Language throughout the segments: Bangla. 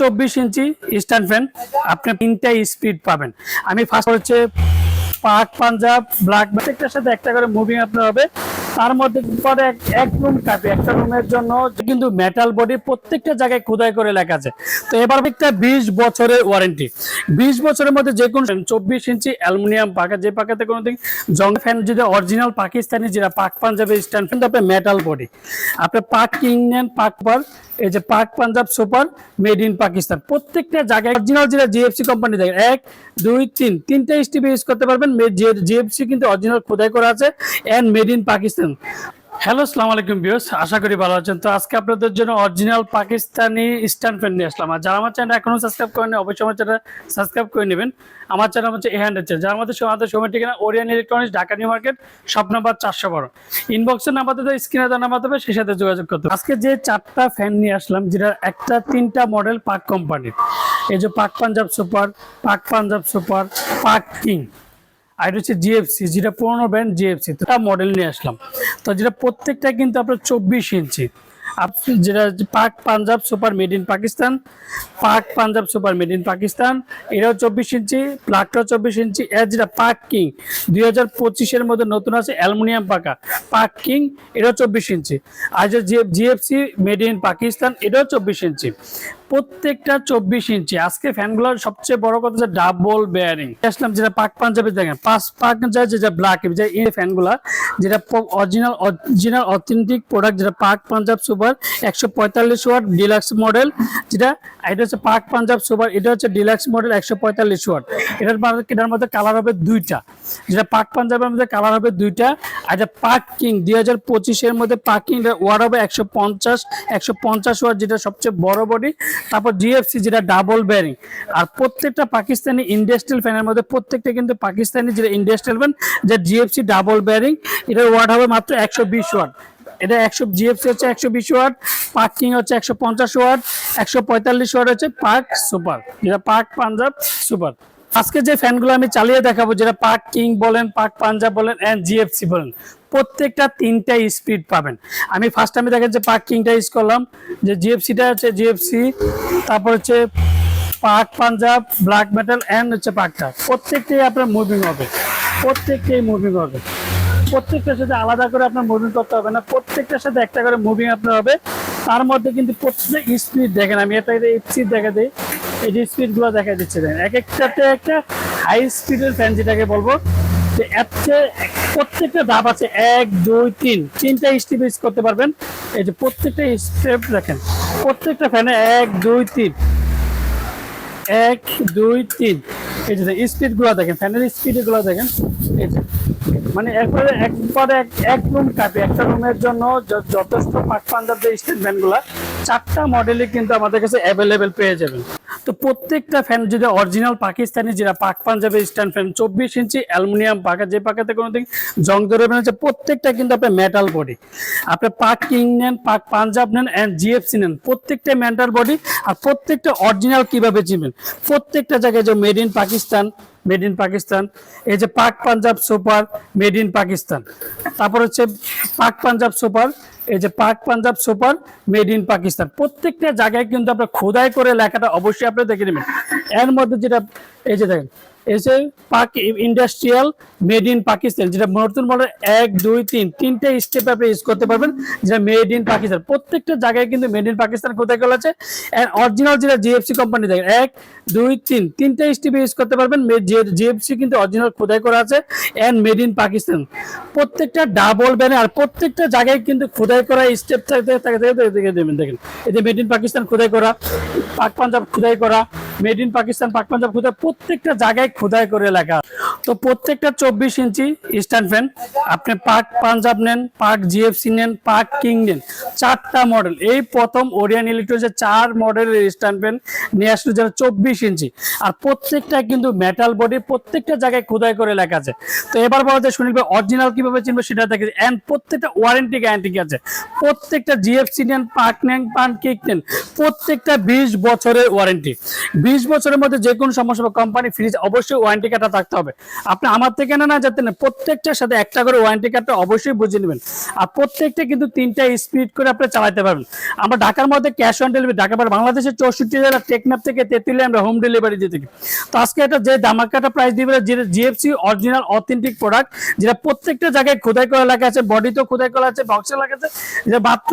চব্বিশ ইঞ্চি স্ট্যান্ড ফ্যান আপনি তিনটা স্পিড পাবেন। আমি ফার্স্ট হচ্ছে পাক পাঞ্জাব ব্ল্যাক প্রত্যেকটার সাথে একটা করে মুভিং আপনার হবে। তার মধ্যে পরে এক- রুম কাপে একটা রুমের জন্য কিন্তু মেটাল বডি প্রত্যেকটা জায়গায় খোদাই করে লেখা আছে। তো এবার একটা বিশ বছরের ওয়ারেন্টি বিশ বছরের মধ্যে যে কোনো চব্বিশ ইঞ্চি অ্যালুমিনিয়াম পাকা যে পাকাতে কোনো দিন জং ফ্যান যদি অরিজিনাল পাকিস্তানি যেটা পাক পাঞ্জাবের স্ট্যান্ড ফ্যান আপনার মেটাল বডি আপনি পাক নেন পাক পার, এই যে Pak Punjab super made in Pakistan. প্রত্যেকটা জায়গায় অরিজিনাল যেটা জিএফসি কোম্পানি দেখেন এক, দুই, তিন, তিনটা স্টিপে ইউজ করতে পারবেন। জিএফসি কিন্তু অরিজিনাল খোদাই করা আছে and made in Pakistan. Hello সালাম আলাইকুম বিয়স আশা করি ভালো আছেন। তো আজকে আপনাদের জন্য অরিজিনাল পাকিস্তানি স্ট্যান্ড ফ্যান নিয়ে আসলাম। আর যারা আমার চ্যানেল এখনও সাবস্ক্রাইব করেনি অবশ্যই আমার চ্যানেল সাবস্ক্রাইব করে নেবেন। আমার চ্যানেল হচ্ছে এ হ্যান্ডের চ্যানেল যার মধ্যে আমাদের সময় ঠিকানা Orion electronics Dhaka new market shop number চারশো বারো। ইনবক্সের নাম্বার তো স্ক্রিনে দেওয়ার নাম্বার দেবে, সেই সাথে যোগাযোগ করতে। আজকে যে চারটা ফ্যান নিয়ে আসলাম, যেটা একটা তিনটা মডেল পাক কোম্পানির এই যে Pak Punjab super Pak Punjab super Pak king আর হচ্ছে জিএফসি যেটা পুরোনো ব্র্যান্ড জিএফসি তা মডেল নিয়ে আসলাম। তো যেটা প্রত্যেকটা কিন্তু আপনার চব্বিশ ইঞ্চি। যেটা Pak Punjab super made in Pakistan, Pak Punjab super made in Pakistan, এটাও চব্বিশ ইঞ্চি প্লাকটাও চব্বিশ ইঞ্চি, এর যেটা পাক কিং দুই হাজার পঁচিশের মধ্যে নতুন আছে অ্যালুমিনিয়াম পাকা। পাক কিং এটাও চব্বিশ ইঞ্চি। আর যে জিএফসি মেড ইন পাকিস্তান, এটাও চব্বিশ ইঞ্চি। প্রত্যেকটা চব্বিশ ইঞ্চি। আজকে ফ্যানগুলোর সবচেয়ে বড় কথা হচ্ছে ডাবল বেয়ারিং আসলাম যেটা পাক পাঞ্জাবি দেখেন। পাঁচ পাক যেটা ব্ল্যাক যে এই ফ্যানগুলা, যেটা অরিজিনাল অরিজিনাল অথেন্টিক প্রোডাক্ট যেটা পাক পাঞ্জাব সুপার, একশো পঁয়তাল্লিশ ওয়াট ডিলাক্স মডেল যেটা, এটা হচ্ছে পাক পাঞ্জাব সুপার, এটা হচ্ছে ডিলাক্স মডেল একশো পঁয়তাল্লিশ ওয়াট। এটার এটার মধ্যে কালার হবে দুইটা। যেটা পাক পাঞ্জাবের মধ্যে কালার হবে দুইটা। আর যেটা পাক কিং দুই হাজার পঁচিশের মধ্যে পাক ওয়াট হবে একশো পঞ্চাশ একশো পঞ্চাশ ওয়াট, যেটা সবচেয়ে বড় বডি তারপর ডিএফসি যেটা ডাবল ব্যারিং আর প্রত্যেকটা পাকিস্তানি ইন্ডাস্ট্রিয়াল ফ্যানের মধ্যে প্রত্যেকটা কিন্তু পাকিস্তানি যেটা ইন্ডাস্ট্রিয়াল ফ্যান যে ডিএফসি ডাবল ব্যারিং এটার ওয়ার্ড হবে মাত্র একশো বিশ ওয়াট এটা একশো জিএফসি হচ্ছে একশো বিশ ওয়াট পাক কিং হচ্ছে একশো পঞ্চাশ ওয়াট একশো পঁয়তাল্লিশ ওয়ার্ড হচ্ছে পার্ক সুপার যেটা পার্ক পাঞ্জাব সুপার আজকে যে ফ্যানগুলো আমি চালিয়ে দেখাবো, যেটা পাক কিং বলেন পাক পাঞ্জাব বলেন অ্যান্ড জিএফসি বলেন, প্রত্যেকটা তিনটা স্পিড পাবেন। আমি ফার্স্ট আমি দেখেন যে পাক কিংটা ইউজ করলাম, যে জিএফসিটা হচ্ছে জিএফসি তারপর হচ্ছে Pak Punjab black metal and হচ্ছে পাকটা প্রত্যেকটাই আপনার মুভিং হবে, প্রত্যেকটাই মুভিং হবে। প্রত্যেকটার সাথে আলাদা করে আপনার মুভিং করতে হবে না, প্রত্যেকটার সাথে একটা করে মুভিং আপনার হবে। তার মধ্যে কিন্তু প্রত্যেকটা স্পিড দেখেন, আমি এটা স্পিড দেখা দিই। এই যে স্পিডগুলো দেখা দিচ্ছে এক একটাতে একটা হাই স্পিডের ফ্যান যেটাকে বলব যে এর প্রত্যেকটা ধাপ আছে এক, দুই, তিন। তিনটা স্টেপ ইউজ করতে পারবেন। এই যে প্রত্যেকটা স্টেপ দেখেন, প্রত্যেকটা ফ্যানে এক, দুই, তিন। এক, দুই, তিন। এই যে স্পিডগুলো দেখেন ফ্যানের স্পিডগুলো দেখেন। এই যে মানে একবারে একবারে এক- রুম কাপে, একটা রুমের জন্য যথেষ্ট পাক পাঞ্জাব যে স্টেট ফ্যান চারটা মডেলই কিন্তু আমাদের কাছে অ্যাভেলেবেল পেয়ে যাবেন। তো প্রত্যেকটা ফ্যান যদি অরিজিনাল পাকিস্তানি যেটা পাক পাঞ্জাবের স্ট্যান্ড ফ্যান চব্বিশ ইঞ্চি অ্যালুমিনিয়াম পাকা, যে পাকাতে কোনো দিন জং ধরে হচ্ছে প্রত্যেকটা কিন্তু আপনার মেটাল বডি আপনি পাক কিং নেন, পাক পাঞ্জাব নেন অ্যান্ড জিএফসি নেন, প্রত্যেকটা মেটাল বডি আর প্রত্যেকটা অরিজিনাল কীভাবে চিনবেন প্রত্যেকটা জায়গায় যে made in Pakistan made in Pakistan এই যে Pak Punjab super made in Pakistan তারপর হচ্ছে পাক পাঞ্জাব সুপার এই যে Pak Punjab super made in Pakistan প্রত্যেকটা জায়গায় কিন্তু আপনার খোদাই করে লেখাটা অবশ্যই আপনি দেখে নেবেন। এর মধ্যে যেটা, এই যে দেখেন যে পাক ইন্ডাস্ট্রিয়াল মেড ইন পাকিস্তান যেটা নতুন মডেল এক, দুই, তিন, তিনটে স্টেপ আপনি ইউজ করতে পারবেন, যেটা মেড ইন পাকিস্তান প্রত্যেকটা জায়গায় কিন্তু মেড ইন পাকিস্তান কোথায় করা আছে? অরিজিনাল যেটা জিএফসি কোম্পানি দেখেন, এক, দুই, তিন, তিনটে স্টেপ ইউজ করতে পারবেন জিএফসি কিন্তু অরিজিনাল খোদাই করা আছে? এন্ড মেড ইন পাকিস্তান প্রত্যেকটা ডাবল ব্যানে আর প্রত্যেকটা জায়গায় কিন্তু খোদাই করা স্টেপ থাকে দেখেন। এই যে মেড ইন পাকিস্তান খোদাই করা পাক পাঞ্জাব খোদাই করা মেড ইন পাকিস্তান পাক পাঞ্জাব খোদাই প্রত্যেকটা জায়গায় খোদাই করে লেখা। তো প্রত্যেকটা চব্বিশ ইঞ্চি স্ট্যান্ড ফ্যান আপনি পার্ক পাঞ্জাব নেন, পার্ক জিএফসি নেন, পার্ক কিং নেন, চারটা মডেল এই প্রথম ওরিয়ান ইলেকট্রনিক্সের চার মডেলের স্ট্যান্ড ফ্যান নিয়ে আসলো যারা চব্বিশ ইঞ্চি। আর প্রত্যেকটা কিন্তু মেটাল বডি প্রত্যেকটা জায়গায় খোদাই করে লেখা আছে। তো এবার বলা যায় সুনীল ভাই অরিজিনাল কীভাবে চিনবে সেটা দেখে অ্যান্ড প্রত্যেকটা ওয়ারেন্টি গ্যারান্টি আছে। প্রত্যেকটা জিএফসি নেন, পার্ক নেন পান কেক নেন, প্রত্যেকটা বিশ বছরের ওয়ারেন্টি বিশ বছরের মধ্যে যে কোনো সমস্যা কোম্পানি ফ্রিজ অবশ্যই ওয়ারেন্টি কার্ডটা থাকতে হবে। আপনি আমার থেকে না না, যাতে না, প্রত্যেকটার সাথে একটা করে ওয়ারেন্টি কার্ডটা অবশ্যই বুঝে নেবেন। আর প্রত্যেকটা কিন্তু তিনটা স্পিড করে আপনি চালাতে পারবেন। আমরা ঢাকার মধ্যে ক্যাশ অন ডেলিভারি ঢাকা বাংলাদেশের চৌষট্টি জেলা টেকনাফ থেকে তেতুলিয়া আমরা হোম ডেলিভারি দিয়ে থাকি। তো আজকে এটা যে দামাকাটা প্রাইস দিবে যেটা জিএফসি অরিজিনাল অথেন্টিক প্রোডাক্ট যেটা প্রত্যেকটা জায়গায় খোদাই করা লেখা আছে বডিতেও খোদাই করা আছে বক্সে লেখা আছে, যে মাত্র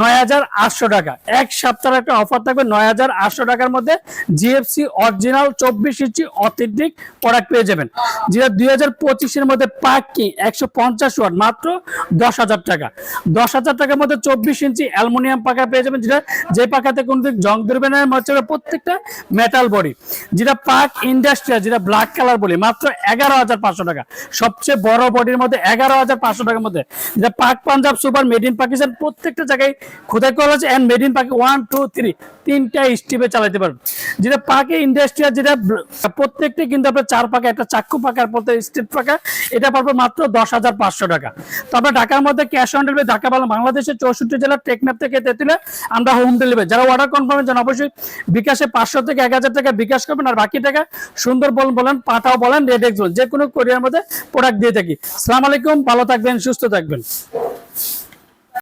নয় হাজার আটশো টাকা। এক সপ্তাহের একটা অফার থাকবে নয় হাজার আটশো টাকার মধ্যে জিএফসি অরিজিনাল চব্বিশ ইঞ্চি অথেন্টিক প্রোডাক্ট পেয়ে যাবেন। যেটা দুই হাজার মধ্যে একশো ওয়াট, মাত্র দশ হাজার টাকা। দশ হাজার টাকার মধ্যে চব্বিশ ইঞ্চি পেয়ে যাবেন যেটা, যে কোনো জং ধরবে না হচ্ছে প্রত্যেকটা মেটাল বডি যেটা ইন্ডাস্ট্রিয়াল যেটা ব্ল্যাক কালার বলি মাত্র এগারো হাজার পাঁচশো টাকা। সবচেয়ে বড় বডির মধ্যে এগারো হাজার পাঁচশো টাকার মধ্যে। যেটা Pak Punjab super made in Pakistan প্রত্যেকটা জায়গায় খোদাই করা আছে and made in Paki one two three তিনটা স্টিপে চালাতে পারবেন। যেটা পাকে ইন্ডাস্ট্রিয়াল যেটা প্রত্যেকটা কিন্তু আপনার চার পাকা একটা চাক্কু পাকার পথে স্টেট পাকা এটা পারব মাত্র দশ হাজার পাঁচশো টাকা। তবে ঢাকার মধ্যে ক্যাশ অন ডেলিভারি ঢাকা বলা বাংলাদেশের চৌষট্টি জেলার টেকনাপ থেকে তেতুলে আমরা হোম ডেলিভারি যারা অর্ডার কনফার্ম জন্য অবশ্যই বিকাশে পাঁচশো থেকে এক হাজার টাকা বিকাশ করবেন, আর বাকি টাকা সুন্দর বলেন বলেন, পাঠাও বলেন রেড এক্স যে কোনো কোরিয়ার মধ্যে প্রোডাক্ট দিয়ে থাকি। সালাম আলাইকুম, ভালো থাকবেন, সুস্থ থাকবেন।